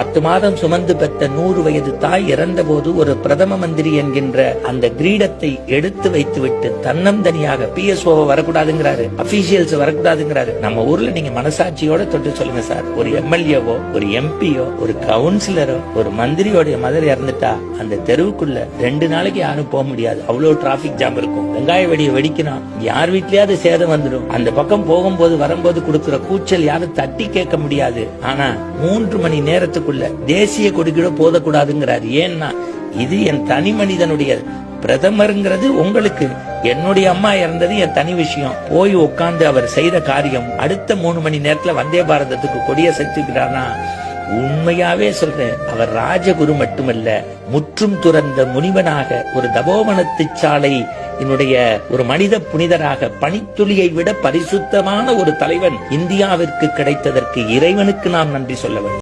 பத்து மாதம் சுமந்து பெற்ற நூறு வயது தாய் இறந்தபோது ஒரு பிரதம மந்திரி என்கின்ற அந்த கிரீடத்தை எடுத்து வைத்துவிட்டு தன்னந்தனியாக ஓ வரக்கூடாதுங்கிறாரு. அபிஷியல்ஸ் வரக்கூடாதுங்கிறாரு. நம்ம ஊர்ல நீங்க மனசாட்சியோட தொட்டு சொல்லுங்க சார். ஒரு எம்எல்ஏவோ ஒரு எம்பியோ ஒரு கவுன்சிலரோ ஒரு மந்திரியோடைய மதர் இறந்துட்டா அந்த தெருவுக்குள்ள ரெண்டு நாளைக்கு யாரும் போக முடியாது. அவ்வளவு டிராபிக் ஜாம் இருக்கும். வெங்காய வெடியை வெடிக்கணும். யார் வீட்லயாவது சேதம் வந்துடும். அந்த பக்கம் போகும்போது வரும்போது கொடுக்கிற கூச்சல் யாரும் தட்டி கேட்க முடியாது. ஆனா மூன்று மணி நேரத்துக்கு நேரத்துக்குள்ள தேசிய கொடி போதக்கூடாதுங்கிறாரு. ஏன்னா இது என் தனி மனிதனுடைய பிரதமருங்கிறது உங்களுக்கு. என்னுடைய அம்மா இறந்தது என் தனி விஷயம். போய் உட்கார்ந்து அவர் செய்த காரியம். அடுத்த மூணு மணி நேரத்துல வந்தே பாரதத்துக்கு கொடிய செத்துக்கிறானா? உண்மையாவே சொல்றேன். அவர் ராஜகுரு மட்டுமல்ல முற்றும் துறந்த முனிவனாக ஒரு தபோவனத்து சாலை என்னுடைய ஒரு மனித புனிதராக பனித்துளியை விட பரிசுத்தமான ஒரு தலைவன் இந்தியாவிற்கு கிடைத்ததற்கு இறைவனுக்கு நாம் நன்றி சொல்ல வேண்டும்.